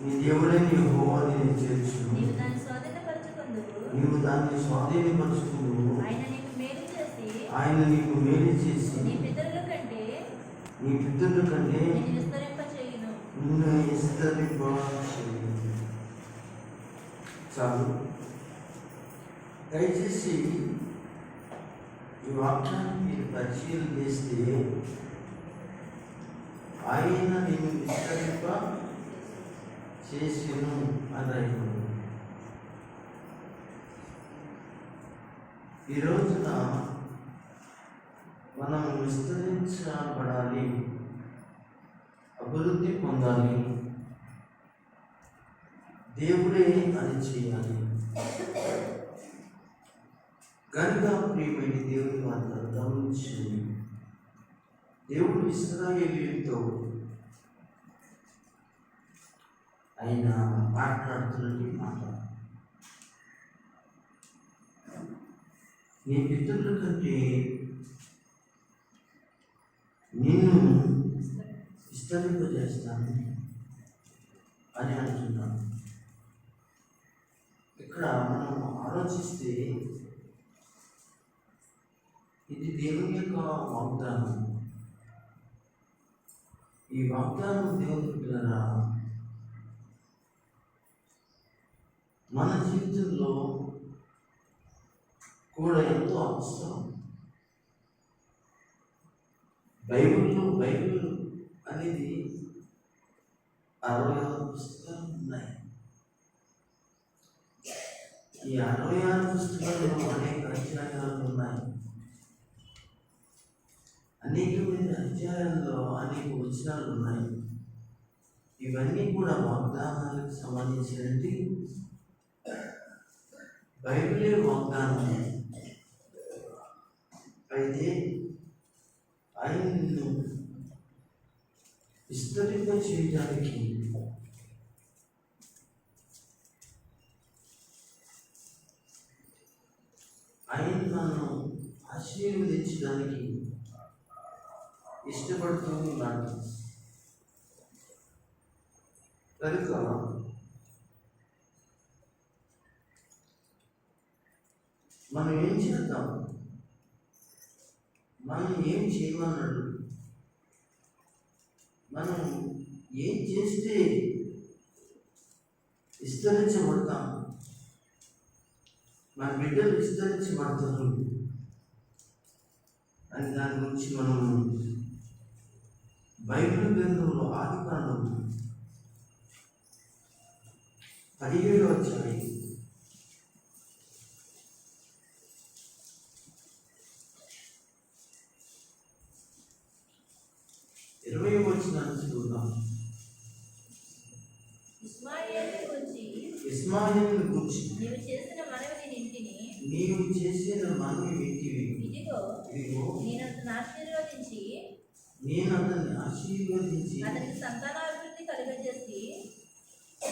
నీ దేవుడైన యెహోవా నిన్ను చేర్చును. నీవు దాన్ని స్వాధీనపరచుకుందువు నీవు దాన్ని స్వాధీనపరుచుకుందువు ఆయన నీకు మేలు చేసి ఆయన నీకు మేలు చేసి నీ పితరుల కంటే నీ పితరుల కంటే నిన్ను విస్తరింప చేయును నిన్ను విస్తరింప చేయును. చాలు. దయచేసి ఈ వాక్యాన్ని మీరు పరిశీలన చేస్తే ఆయన నిన్ను విస్తరింప చేసిను అని ఈ రోజున మనం విస్తరించబడాలి అభివృద్ధి పొందాలి. దేవుడే అది చేయాలి. కనుక ప్రియమైన దేవుని మాత్రం గమనించండి. దేవుడు ఇస్రాయేలీలతో ఆయన మాట్లాడుతున్నటువంటి మాట నీ పితరుల కంటే నిన్ను చేస్తాను అని అంటున్నాను ఇక్కడ మనం ఆలోచిస్తే ఇది దేవుని యొక్క వాగ్దానం. ఈ వాగ్దానం దేవుని పిల్లరా మన జీవితంలో కూడా ఎంతో అవసరం. బైబిల్లో బైబిల్ అనేది అరవై ఆరు పుస్తకాలు ఉన్నాయి. ఈ అరవై ఆరు పుస్తకాల్లో అనేక అధ్యాయాలు ఉన్నాయి. అనేకమైన అధ్యాయాల్లో అనేక వచనాలు ఉన్నాయి. ఇవన్నీ కూడా వాగ్దానాలకు సంబంధించినటువంటి బైబిలే వాగ్దానమే అయితే ఆయన్ను విస్తరింప చేయడానికి ఆయన నన్ను ఆశీర్వదించడానికి ఇష్టపడుతూ ఉన్నాను కనుక మనం ఏం చేద్దాం? మనం ఏం చేయమన్నాడు? మనం ఏం చేస్తే విస్తరించబడతాం? మన బిడ్డలు విస్తరించబడతారు. అని దాని గురించి మనం బైబిల్ గ్రంథంలో ఆది కాండం పదిహేడు వచ్చాయి ఇరవై వచ్చిన చదువుదాం ఇస్మాయేలు గురించి నీవు చేసిన మనవిని నింటిని నీవు చేసిన మనవి వింటివి ఇదిగో ఇదిగో నేను అతను ఆశీర్వదించి నేను అతన్ని ఆశీర్వదించి అతనికి సంతానాభివృద్ధి కలుగజేసి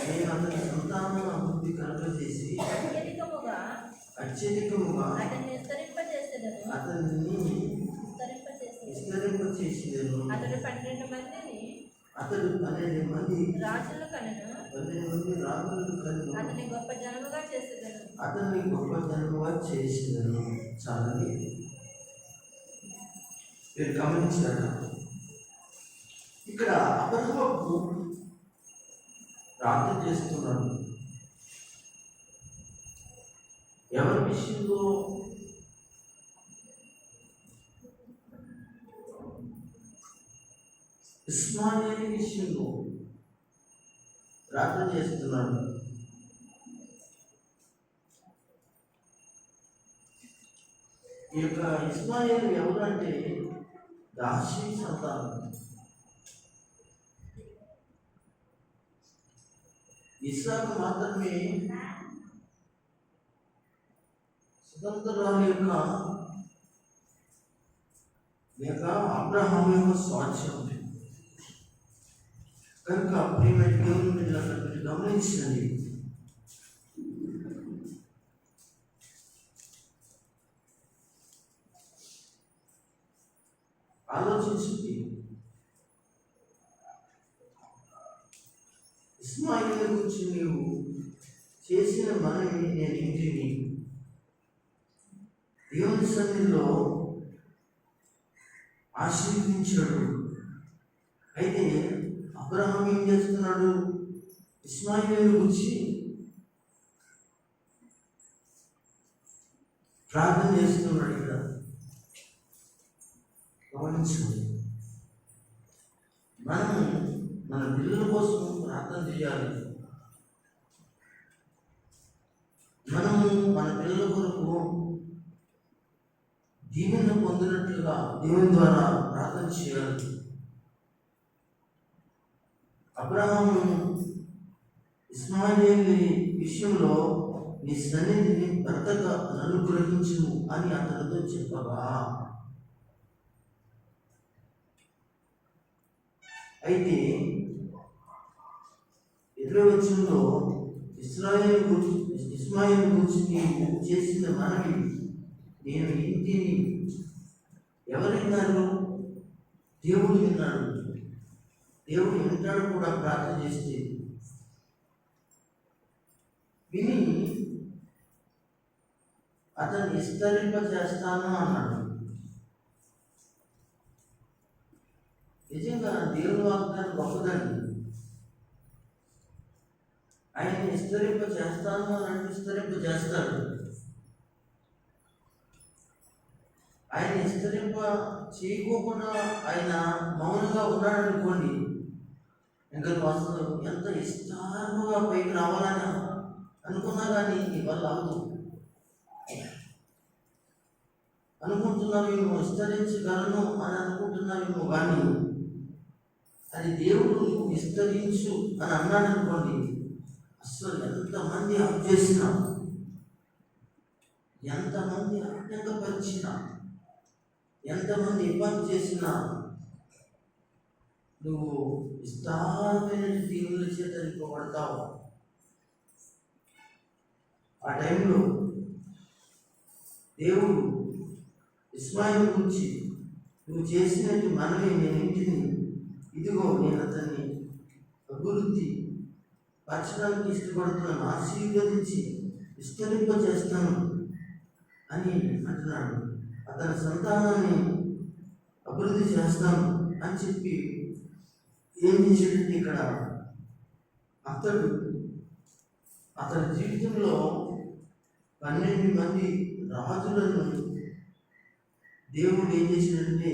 నేను అతని సంతాన అభివృద్ధి కలుగజేసి అత్యధికముగా అత్యధికముగా అతన్ని విస్తరింపజేసేదను. అతన్ని అతడు పన్నెండు మందిని అతడు పన్నెండు మంది రాజులు కనును. పన్నెండు మంది రాజులను కను అతని గొప్ప జనముగా చేసేదను. అతన్ని గొప్ప జనముగా చేసేదను. చాలని మీరు గమనించారా? ఇక్కడ అబ్రహాము ప్రార్థన చేస్తున్నాడు. ఎవరి విషయంలో ఇస్మాయిల్ విషయంలో ప్రార్థన చేస్తున్నాడు. ఈ యొక్క ఇస్మాయిల్ ఎవరంటే దాసి సంతానం. ఇస్సాకు మాత్రమే స్వతంత్రాల యొక్క లేక అబ్రహాం యొక్క స్వాధ్యం కనుక ప్రియమైన దేవుని బిడ్డలారా మీరు గమనించండి. ఆలోచించింది ఇస్మాయిల్ గురించి నీవు చేసిన మనవి నేను ఇంటిని దేవుని సన్నిధిలో ఆశీర్వించాడు అయితే అబ్రహం ఏం చేస్తున్నాడు? ఇస్మాయిల్ గురించి ప్రార్థన చేస్తున్నాడు ఇక్కడ. గమనించుకోండి మనం మన పిల్లల కోసం ప్రార్థన చేయాలి. మనము మన పిల్లల కొరకు దీవెన పొందినట్లుగా దేవుని ద్వారా ప్రార్థన చేయాలి. అబ్రహాము ఇస్మాయిల్ విషయంలో నీ సన్నిధిని భర్తగా అనుగ్రహించను అని అతనితో చెప్పగా అయితే ఇరవై వచ్చంలో ఇస్రాయేల్ గురించి ఇస్మాయిల్ గురించి నేను చేసిన మనవి నేను ఇంటిని ఎవరు విన్నారు? దేవుడు విన్నాడు. దేవుడు వింటాడు కూడా ప్రార్థన చేస్తే. విని అతను విస్తరింప చేస్తాను అన్నాడు. నిజంగా దేవుని వాగ్దానం గొప్పదండి ఆయన విస్తరింప చేస్తాను అని అంటే విస్తరింప చేస్తాడు ఆయన విస్తరింప చేయకోకుండా ఆయన మౌనంగా ఉన్నాడనుకోండి అనుకోండి ఇంకా నువ్వు ఎంత విస్తారముగా పైకి రావాలని అనుకున్నా కానీ ఇవాళ వల్ల అవ్వదు. అనుకుంటున్నావేమో విస్తరించగలను అని అనుకుంటున్నావేమో కానీ అది దేవుడు విస్తరించు అని అన్నాడు అనుకోండి అసలు ఎంతమంది అప్ చేసినా ఎంతమంది ఆటంకపరిచినా ఎంతమంది ఇబ్బంది చేసినా నువ్వు విస్తారమైన దీవుల చేత నింపబడతావు ఆ టైంలో దేవుడు ఇస్మాయిల్ గురించి నువ్వు చేసినట్టు మనమే నేను ఇంటిని ఇదిగో నేను అతన్ని అభివృద్ధి పరచడానికి ఇష్టపడుతున్నాను ఆశీర్వదించి విస్తరింప చేస్తాను అని అంటున్నాడు. అతని సంతానాన్ని అభివృద్ధి చేస్తాను అని చెప్పి ఏం చేశాడంటే ఇక్కడ? అతడు అతని జీవితంలో పన్నెండు మంది రాజులను దేవుడు ఏం చేశాడంటే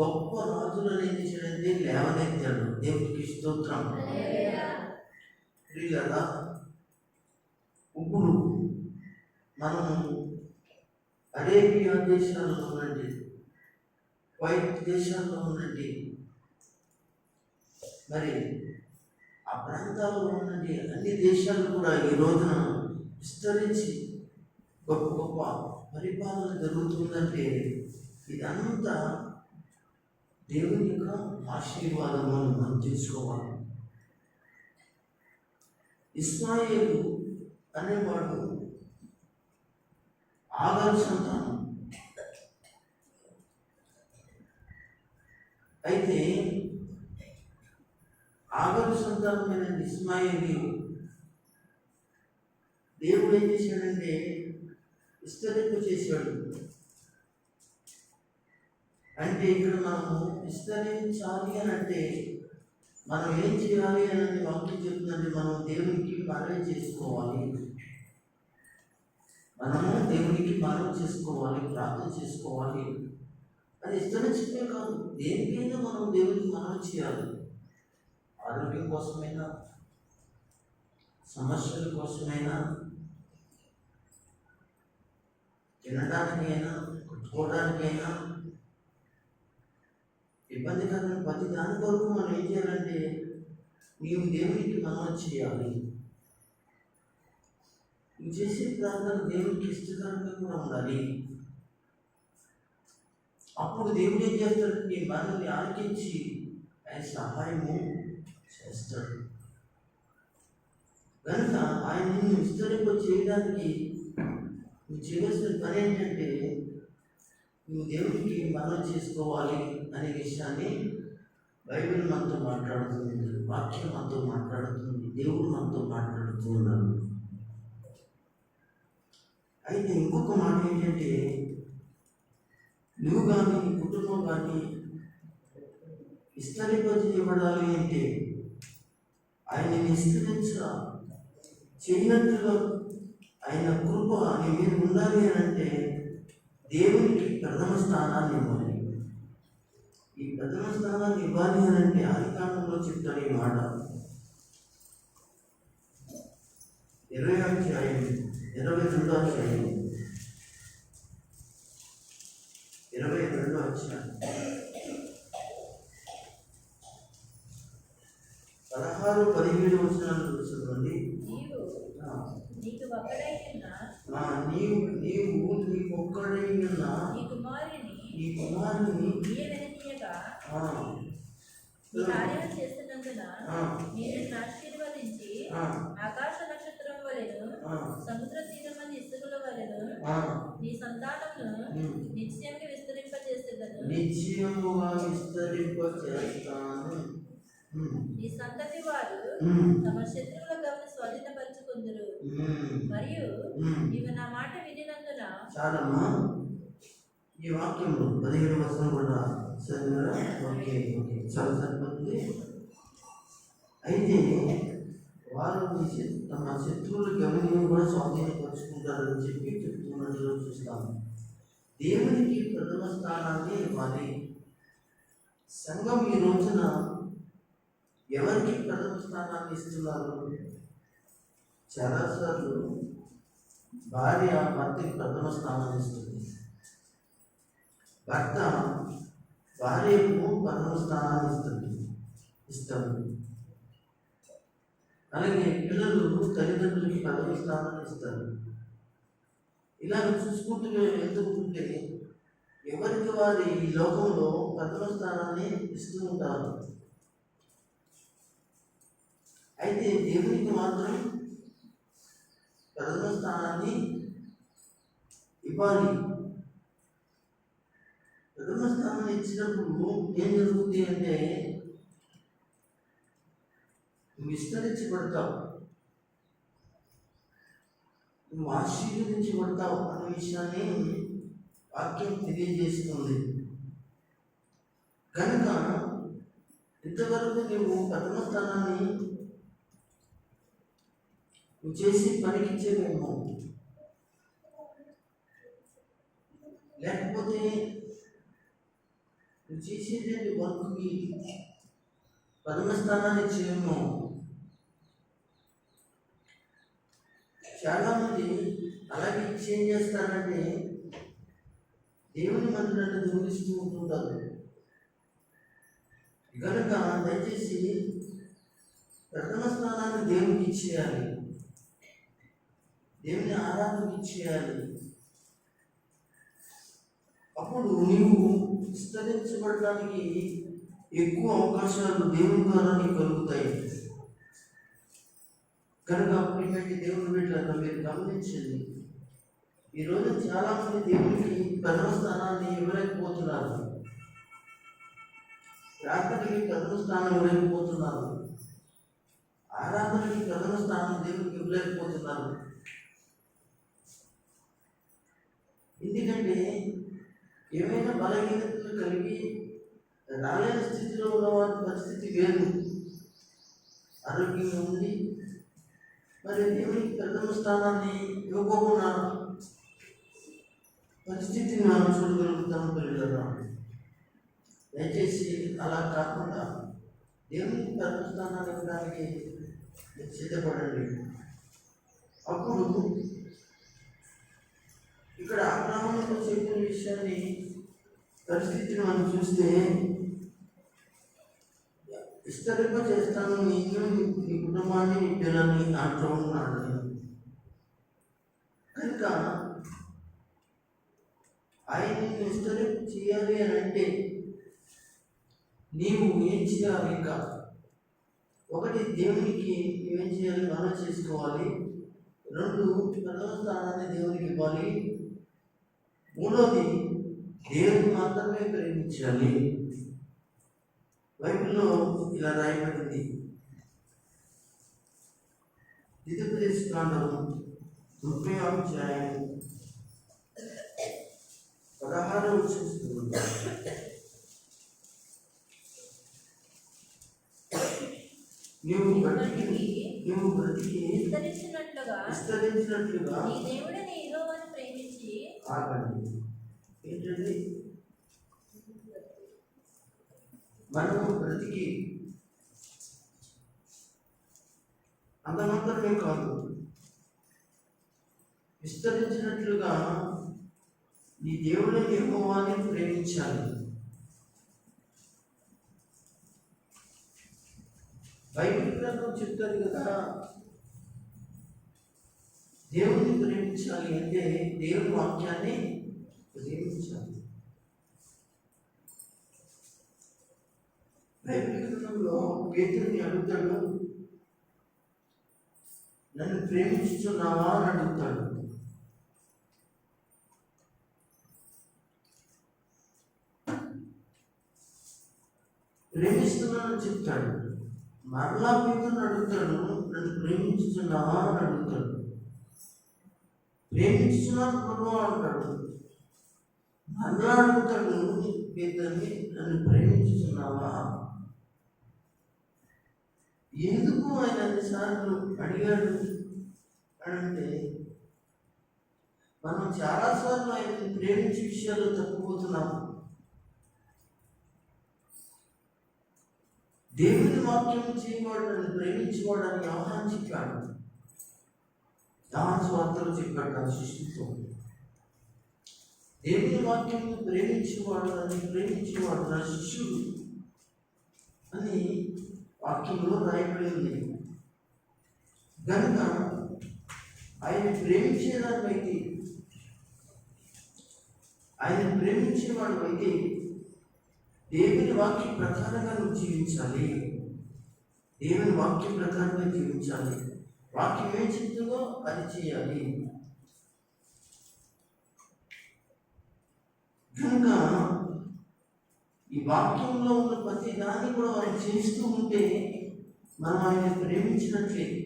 గొప్ప రాజులను ఏం చేశాడంటే లేవనెత్తాడు. దేవుడికి స్తోత్రం. కదా ఇప్పుడు మనము అరేబియా దేశాల్లో ఉండండి వైట్ దేశాల్లో ఉండండి మరి ఆ ప్రాంతాల్లో ఉండండి అన్ని దేశాలు కూడా ఈ రోజున విస్తరించి గొప్ప గొప్ప పరిపాలన జరుగుతుందంటే ఇదంతా దేవుని యొక్క ఆశీర్వాదం అని మనం తెలుసుకోవాలి. ఇస్మాయిలు అనేవాడు ఆగర్ సంతానం. అయితే ఆగరు సంతానమైన ఇస్మాయిల్ దేవుడు ఏం చేశాడంటే విస్తరింపు చేశాడు. అంటే ఇక్కడ మనము విస్తరించాలి అని అంటే మనం ఏం చేయాలి అని వాక్యం చెప్తుందంటే మనం దేవునికి మనమే చేసుకోవాలి. మనము దేవునికి మనం చేసుకోవాలి ప్రార్థన చేసుకోవాలి. అది ఇష్టమే కాదు. దేనికైనా మనం దేవునికి మనం చేయాలి. ఆరోగ్యం కోసమైనా సమస్యల కోసమైనా తినడానికైనా కట్టుకోవడానికైనా ఇబ్బందికరమైన ప్రతి దాని కొరకు మనం ఏం చేయాలంటే నీవు దేవునికి మనం చేయాలి. నువ్వు చేసే ప్రార్థన దేవునికి ఇష్టకరంగా కూడా ఉండాలి. అప్పుడు దేవుడు ఏం చేస్తాడు? నీ మనల్ని ఆలకించి ఆయన సహాయము చేస్తాడు కనుక ఆయన నిన్ను విస్తరింప చేయడానికి నువ్వు చేయవలసిన పని ఏంటంటే నువ్వు దేవుడికి మనం చేసుకోవాలి అనే విషయాన్ని బైబిల్ మనతో మాట్లాడుతుంది వాక్యం మనతో మాట్లాడుతుంది దేవుడు మనతో మాట్లాడుతూ ఉన్నాడు. అయితే ఇంకొక మాట ఏంటంటే నువ్వు కానీ కుటుంబం కానీ విస్తరింపజేయబడాలి అంటే ఆయన విస్తరించ చేయనట్టుగా ఆయన కృప నీ మీద ఉండాలి అని అంటే దేవునికి ప్రథమ స్థానాన్ని ఇవ్వాలి. ఈ ప్రథమ స్థానాన్ని ఇవ్వాలి అని అంటే ఆదికాండంలో చెప్తాడు ఈ మాట. ఇరవై అధ్యాయం ఇరవై రెండో అధ్యాయం. ఇరవై రెండో అధ్యాయం. పదహారు పదిహేడు వచనాలు చూస్తుంది నీవు నీవు నీ ఒక్కడైన నీ కుమారుని చేస్తున్నందున నేను ఆశీర్వదించి ఆకాశ నక్షత్రం వలెను సముద్ర తీరమని ఇసుకల వలెను నీ సంతానమును ఉమ్. నిత్యంగా విస్తరింపజేసేదను నిశ్చయముగా విస్తరింప చేస్తాను నీ సంతతి వారు తమ శత్రువుల గమని స్వాధీనపరుచుకుందరు. మరియు. నీవు నా మాట వినినందున చాలమ్మా. ఈ వాక్యంలో పదిహేడు వచనం కూడా చదివారా ఓకే ఓకే. చాలా సరిపోతుంది. అయితే వారు తమ శత్రువుల గమనిని కూడా స్వాధీనపరుచుకుంటారని చెప్పి చెప్తున్నట్టుగా చూస్తాము దేవునికి ప్రథమ స్థానాన్ని ఇవ్వాలి. సంఘం ఈ రోజున ఎవరికి ప్రథమ స్థానాన్ని ఇస్తున్నారు? చాలాసార్లు భార్య భర్తకి ప్రథమ స్థానాన్ని ఇస్తుంది. భర్త భార్యకు ప్రథమ స్థానాన్ని ఇస్తుంది. ఇస్తాడు అలాగే పిల్లలు తల్లిదండ్రులకి ప్రథమ స్థానాన్ని ఇస్తారు. ఇలా చూసుకుంటూ ఎందుకుంటే ఎవరికి వారి ఈ లోకంలో ప్రథమ స్థానాన్ని ఇస్తూ ఉంటారు? అయితే దేవునికి మాత్రం ప్రథమ స్థానాన్ని ఇవ్వాలి. ప్రథమ స్థానం ఇచ్చినప్పుడు ఏం జరుగుతుంది అంటే నువ్వు విస్తరించబడతావు. నువ్వు ఆశీర్వదించబడతావు అనే విషయాన్ని వాక్యం తెలియజేస్తుంది. కనుక ఇంతవరకు నువ్వు ప్రథమ స్థానాన్ని నువ్వు చేసి పనికిచ్చేవేమో లేకపోతే నువ్వు చేసేది వర్క్కి ప్రథమ స్థానాన్ని ఇచ్చేవేమో చాలామంది అలాగే చేంజ్ ఏం చేస్తారంటే దేవుని మందిరాన్ని దూరిస్తూ ఉంటుంటారు. కనుక దయచేసి ప్రథమ స్థానాన్ని దేవునికి ఇచ్చేయాలి. దేవుని ఆరాధన ఇచ్చేయాలి అప్పుడు నీవు విస్తరించబడడానికి ఎక్కువ అవకాశాలు దేవుని ద్వారా నీకు కలుగుతాయి. కనుక అప్పటికంటే దేవుని బిడ్డలను మీరు గమనించండి. ఈరోజు చాలామంది దేవునికి ప్రథమ స్థానాన్ని ఇవ్వలేకపోతున్నారు. ప్రార్థనకి ప్రథమ స్థానం ఇవ్వలేకపోతున్నారు. ఆరాధనకి ప్రథమ స్థానం దేవునికి ఇవ్వలేకపోతున్నారు. ఎందుకంటే ఏమైనా బలహీనతలు కలిగి రాలేని స్థితిలో ఉన్న వారి పరిస్థితి వేరు. ఆరోగ్యంగా ఉంది మరి దేవునికి ప్రథమ స్థానాన్ని ఇవ్వకుండా పరిస్థితిని మనం చూడగలుగుతాము పిల్లలు దయచేసి అలా కాకుండా దేవుని పరమస్థానాన్ని ఇవ్వడానికి సిద్ధపడండి. అప్పుడు ఇక్కడ అబ్రాహ్మణులకు చెప్పిన విషయాన్ని పరిస్థితిని మనం చూస్తే విస్తరింప చేస్తాను నిన్ను నీ కుటుంబాన్ని నీ పిల్లల్ని అంటూ ఉన్నాడు. కనుక ఆయన విస్తరింప చేయాలి అని అంటే నీవు ఏం చేయాలి? ఇంకా ఒకటి దేవునికి నువ్వేం చేయాలి? మనం చేసుకోవాలి. రెండు ప్రథమ స్థానాన్ని దేవునికి ఇవ్వాలి. మూడోది దేవుని మాత్రమే ప్రేమించాలి. బైబిల్లో ఇలా రాయబడింది. ద్వితీయోపదేశ కాండము ముప్పై అధ్యాయం పదహారు వచ్చింది నీవు బ్రతికి నీవు బ్రతికి విస్తరించినట్లుగా విస్తరించినట్లుగా నీ దేవుడైన యెహోవాను ప్రేమించి ఆగండి ఏంటండి? మనము బ్రతికి అంత మాత్రమే కాదు విస్తరించినట్లుగా నీ దేవుని యెహోవాని ప్రేమించాలి. బైబిల్ గ్రంథం చెప్తారు కదా. దేవుని ప్రేమించాలి అంటే దేవుని వాక్యాన్ని ప్రేమించాలి. బైబిల్ గ్రంథంలో పేతుడిని అడుగుతాడు నన్ను ప్రేమించుతున్నావా అని అడుగుతాడు. ప్రేమిస్తున్నానని చెప్తాడు. మరలా పేతుడిని అడుగుతాడు నన్ను ప్రేమించుతున్నావా అని అడుగుతాడు. ప్రేమించుతున్నాను ప్రభు అంటాడు. మరలా అడుగుతాడు పేదల్ని నన్ను ప్రేమించుతున్నావా ఎందుకు ఆయన అన్నిసార్లు అడిగాడు? అంటే మనం చాలాసార్లు ఆయన్ని ప్రేమించే విషయాలు తప్పిపోతున్నాము దేవుని వాక్యం చేయవాడు నన్ను ప్రేమించేవాడని ఆహ్వానం చెప్పాడు. దాని స్వార్థలు చెప్పాడు నా శిష్యుతో దేవుని వాక్యం ప్రేమించేవాడు నన్ను ప్రేమించేవాడు నా శిష్యుడు అని వాక్యంలో రాయబడి ఉంది. కనుక ఆయన ప్రేమించేదాన్ని అయితే ఆయన ప్రేమించేవాడు అయితే దేవుని వాక్యం ప్రకారంగా నువ్వు జీవించాలి. దేవుని వాక్యం ప్రకారంగా జీవించాలి. వాక్యం ఏం చెప్తుందో అది చేయాలి. కనుక ఈ వాక్యంలో ఉన్న ప్రతి దాన్ని కూడా మనం చేస్తూ ఉంటే మనం ఆయన ప్రేమించినట్లే.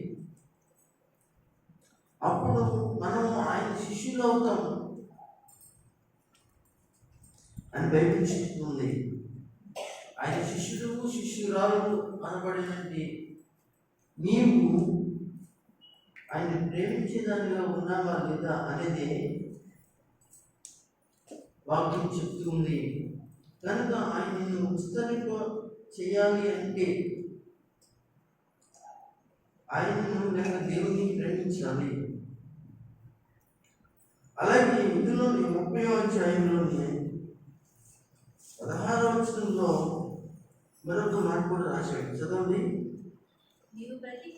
అప్పుడు మనం ఆయన శిష్యులు అవుతాం అని బైబిల్ చెప్తుంది. ఆయన శిష్యుడు శిష్యురాలు అనబడినది నీవు ఆయన ప్రేమించేదానిగా ఉన్నావా లేదా అనేది వాక్యం చెప్తుంది. కనుక ఆయన నిన్ను విస్తరింప చేయాలి అంటే ఆయనను లేక దేవుని ప్రేమించాలి. అలాగే ఇందులోని ముప్పై అధ్యాయంలోని పదహారవ వచనంలో మరొక మాట కూడా రాశాడు. చదవండి.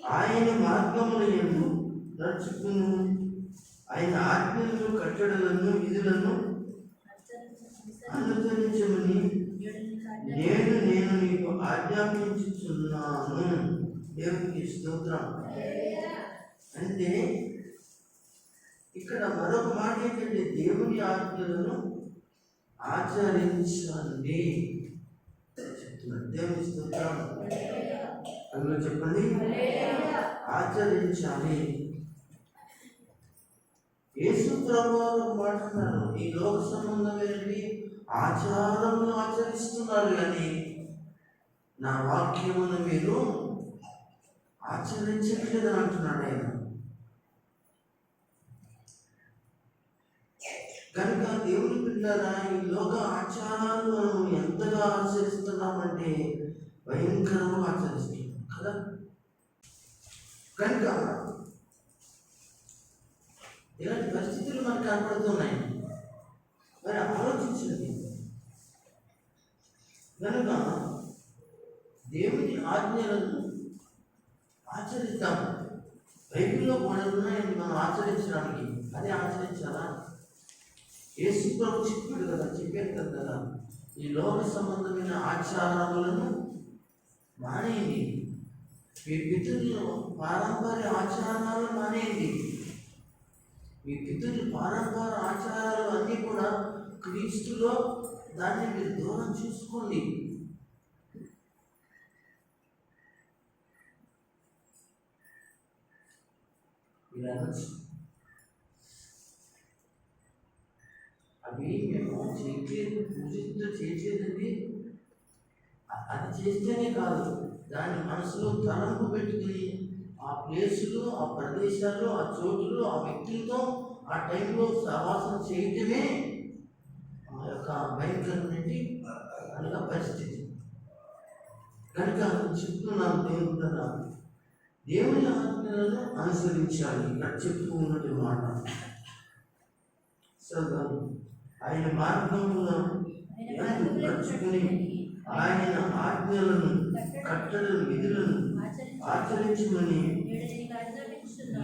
ఆయన మార్గముల ఎందు నడుచుకును. ఆయన ఆజ్ఞలను కట్టడలను విధులను అనుసరించమని నేను నేను నీకు ఆజ్ఞాపించుచున్నాను. దేవునికి స్తోత్రం. అంటే ఇక్కడ మరొక మాట ఏంటంటే దేవుని ఆజ్ఞలను ఆచరించండి. చెప్తున్నాడు దేవుని స్తోత్రం అందులో చెప్పండి? ఆచరించాలి. యేసు ప్రభు వారు ఈ లోక సంబంధమైనవి ఆచారమును ఆచరిస్తున్నారు కానీ నా వాక్యమును మీరు ఆచరించట్లేదని అంటున్నాడు ఆయన కనుక దేవుని ఈ లోక ఆచారాలు మనం ఎంతగా ఆచరిస్తున్నామంటే భయంకరంగా ఆచరిస్తున్నాం కదా? కనుక ఇలాంటి పరిస్థితులు మనకు కనపడుతున్నాయి. మరి ఆలోచించండి. కనుక దేవుని ఆజ్ఞలను ఆచరిద్దాం. బైబిల్లో కూడా ఉన్నాయని మనం ఆచరించడానికి అదే ఆచరించాలా? యేసు ప్రభు చెప్పాడు కదా చెప్పారు కదా. ఈ లోక సంబంధమైన ఆచారములను మానేయండి. మీ పితృలు పారంపర్య ఆచారాలు మానేయండి. మీ పితృలు పారంపర్య ఆచారాలు అన్నీ కూడా క్రీస్తులో దాన్ని మీరు దూరం చూసుకోండి. ఇలా అవి మేము చేసేది పూజితో చేసేదండి. అది చేస్తేనే కాదు దాన్ని మనసులో తలంపు పెట్టుకుని ఆ ప్లేసులు ఆ ప్రదేశాలు ఆ చోటులు ఆ వ్యక్తులతో ఆ టైంలో సహవాసం చేయటమే ఆ యొక్క భయంకరమైన అనగా పరిస్థితి. కనుక చెప్తున్నాను దేవుని దేవుని ఆజ్ఞలను అనుసరించాలి ఇక్కడ చెప్తూ ఉన్నది మాట. చదువు ఆయన మార్గంలో నడుచుకుని ఆయన ఆజ్ఞలను కట్టడలను విధులను ఆచరించి ఆచరించమని.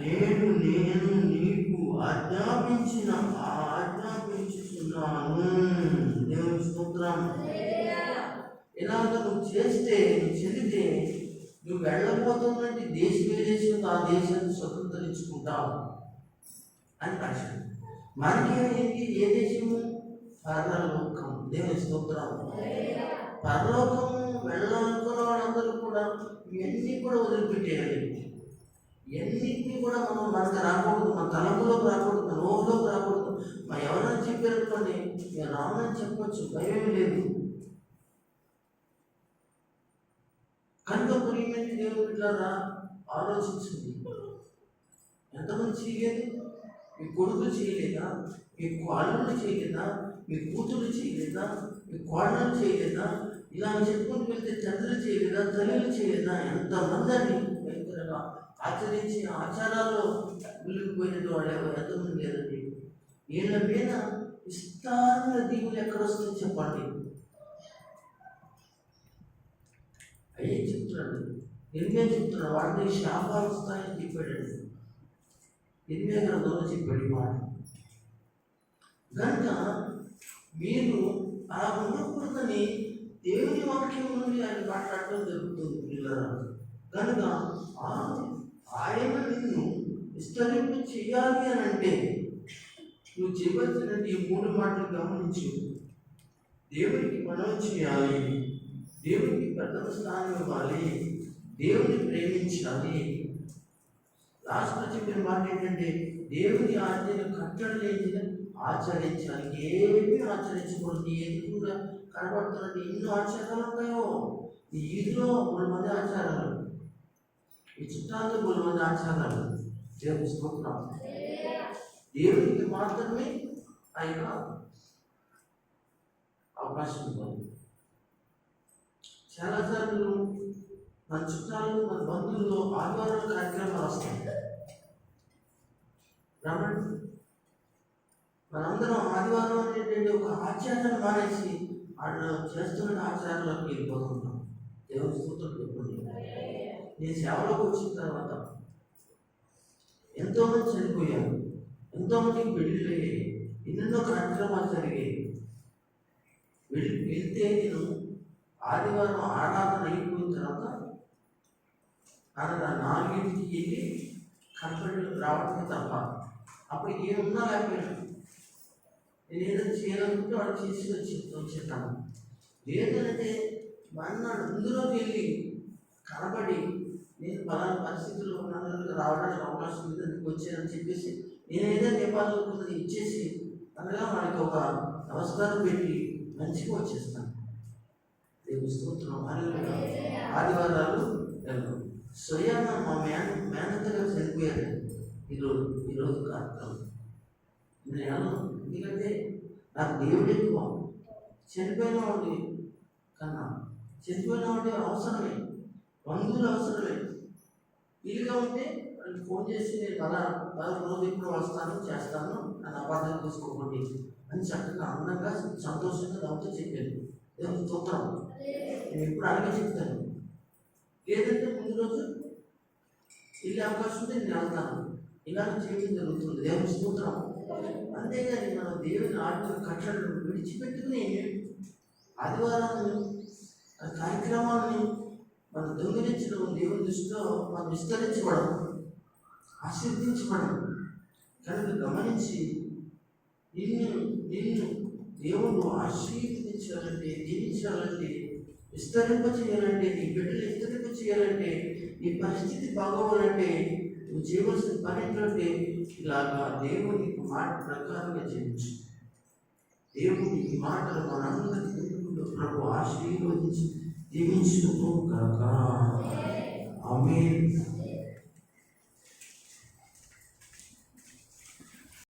నేను నేను నీకు ఆజ్ఞాపించిన ఆజ్ఞాపించుతున్నాను దేవుని స్తోత్రం ఇలాగ నువ్వు చేస్తే నువ్వు చెందితే నువ్వు వెళ్ళబోతున్నటువంటి దేశం ఏ దేశం ఆ దేశాన్ని స్వతంత్రించుకుంటావు అని రాశాడు మనకి ఏంటి ఏ దేశము? పరలోకం. దేవుని స్తోత్రం. పరలోకము వెళ్ళాలనుకున్న వాళ్ళందరూ కూడా ఇవన్నీ కూడా వదిలిపెట్టేయాలి. ఇవన్నిటినీ కూడా మనం మనకు రాకూడదు మన తలంపులోకి రాకూడదు మన ఊహలోకి రాకూడదు. మా ఎవరైనా చెప్పారనుకోండి నేను రామని చెప్పొచ్చు భయం లేదు. కనుక ప్రియమైన దేవుడు బిడ్డలారా ఆలోచించండి. ఎంతమంది చేయలేదు మీ కొడుకులు చేయలేదా? మీ కోళ్ళను చేయలేదా? మీ కూతురు చేయలేదా? మీ కోళ్ళను చేయలేదా? ఇలా చెప్పుకుంటూ వెళ్తే తండ్రులు చేయలేదా? తల్లులు చేయలేదా? ఎంతమంది అని భయంకరంగా. ఆచరించి ఆచారాల్లో మునిగిపోయిన వాళ్ళు ఎంతమంది లేదండి వీళ్ళ మీద విస్తారమైన దీవులు ఎక్కడ వస్తుందో చెప్పండి. అయ్యే చెప్తున్నాడు. ఎందుకే చెప్తున్నాడు. వాడిని శాపాలు వస్తాయని చెప్పాడండి. ఎనిమిదే గ్రంథంలో చెప్పాడు మాట కనుక మీరు అలా ఉండకూడదని దేవుని వాక్యం నుండి ఆయన మాట్లాడటం జరుగుతుంది పిల్లల కనుక ఆ- ఆయన నిన్ను విస్తరింపు చేయాలి అని అంటే నువ్వు చేయవలసిన ఈ మూడు మాటలు గమనించు. దేవునికి మనం చేయాలి. దేవునికి ప్రథమ స్థానం ఇవ్వాలి. దేవుని ప్రేమించాలి. రాష్ట్ర చెప్పిన మాట ఏంటంటే దేవుని ఆజ్ఞను కట్టడి లేని ఆచరించాలి. ఏమీ ఆచరించకూడదు. ఏది కనబడుతున్నది ఎన్నో ఆచారాలు ఉంటాయో. ఈ ఈదులో మూడు మంది ఆచారాలు. ఈ చుట్టాల్లో మూడు మంది ఆచారాలు. దేవుని స్తోత్రం. దేవునికి మాత్రమే ఆయన అవకాశం ఉంది చాలాసార్లు మన చుట్టాలు మన బంధువులు ఆదివారం కార్యక్రమాలు వస్తాయి. రమణ్ మనందరం ఆదివారం అనేటువంటి ఒక ఆచారాన్ని మానేసి వాళ్ళు చేస్తున్న ఆచారాలకు వెళ్ళిపోతుంటాం దేవుని స్తోత్రం చెప్పండి నేను సేవలోకి వచ్చిన తర్వాత ఎంతోమంది చనిపోయారు. ఎంతోమందికి పెళ్ళిళ్ళు అయ్యాయి ఎన్నెన్నో కార్యక్రమాలు జరిగాయి. వెళ్ళి వెళ్తే నేను ఆదివారం ఆరాధన అయిపోయిన తర్వాత అనగా నాలుగింటికి వెళ్ళి కనపడి రావటమే తప్ప అప్పుడు ఏమున్నా లేకపోయినా నేను ఏదైనా చేయాలనుకుంటే వాడు చేసి వచ్చి వచ్చేస్తాను లేదంటే మన్నాడు ముందు రోజు వెళ్ళి కనబడి నేను పలానా పరిస్థితుల్లో ఉన్నాను రావడానికి అవకాశం ఉంది నీకు వచ్చానని చెప్పేసి నేను ఏదైనా ఇవ్వాలనుకున్నది ఇచ్చేసి అనగా వాడికి ఒక నమస్కారం పెట్టి మంచిగా వచ్చేస్తాను. దేవుని స్తోత్రం. ఆదివారాలు. వెళ్ళాం స్వయంగా మా మేన మేనత్త చనిపోయారు. ఈరోజు ఈరోజు కార్యక్రమం. నేను వెళ్ళను ఎందుకంటే నాకు దేవుడు ఎక్కువ. చనిపోయిన వాడి కన్నా చనిపోయిన వాడి అవసరమే. బంధువులు అవసరమే. వీలుగా ఉంటే వాళ్ళకి ఫోన్ చేసి నేను అలా పలా రోజు ఇప్పుడు వస్తాను చేస్తాను నన్ను అపార్థం తీసుకోకండి అని చక్కగా అందంగా సంతోషంగా నవ్వుతూ చెప్పాను. దేవుని స్తోత్రం. నేను ఎప్పుడు అలాగే చెప్తాను. లేదంటే ముందు రోజు వెళ్ళే అవకాశం ఉంటే నేను వెళ్తాను. ఇలా చేయడం జరుగుతుంది. దేవుని స్తోత్రం. అంతేగాని మనం దేవుని ఆటలు కట్టడలు విడిచిపెట్టుకుని ఆదివారాన్ని ఆ కార్యక్రమాన్ని మనం దొంగిలించడం దేవుని దృష్టిలో మనం విస్తరించబడం ఆశీర్దించబడం కనుక గమనించి నిన్ను నిన్ను దేవుడు ఆశీర్వదించాలంటే దీవించాలంటే విస్తరింప చేయాలంటే నీ బిడ్డలు విస్తరింప చేయాలంటే నీ పరిస్థితి బాగోవాలంటే నువ్వు చేయవలసిన పని ఏంటంటే ఇలాగా దేవుని మాట ప్రకారంగా చేయవచ్చు. దేవుడి ఈ మాటలు మనందరికీ ప్రభు ఆశీర్వదించి దీవించును కాక ఆమె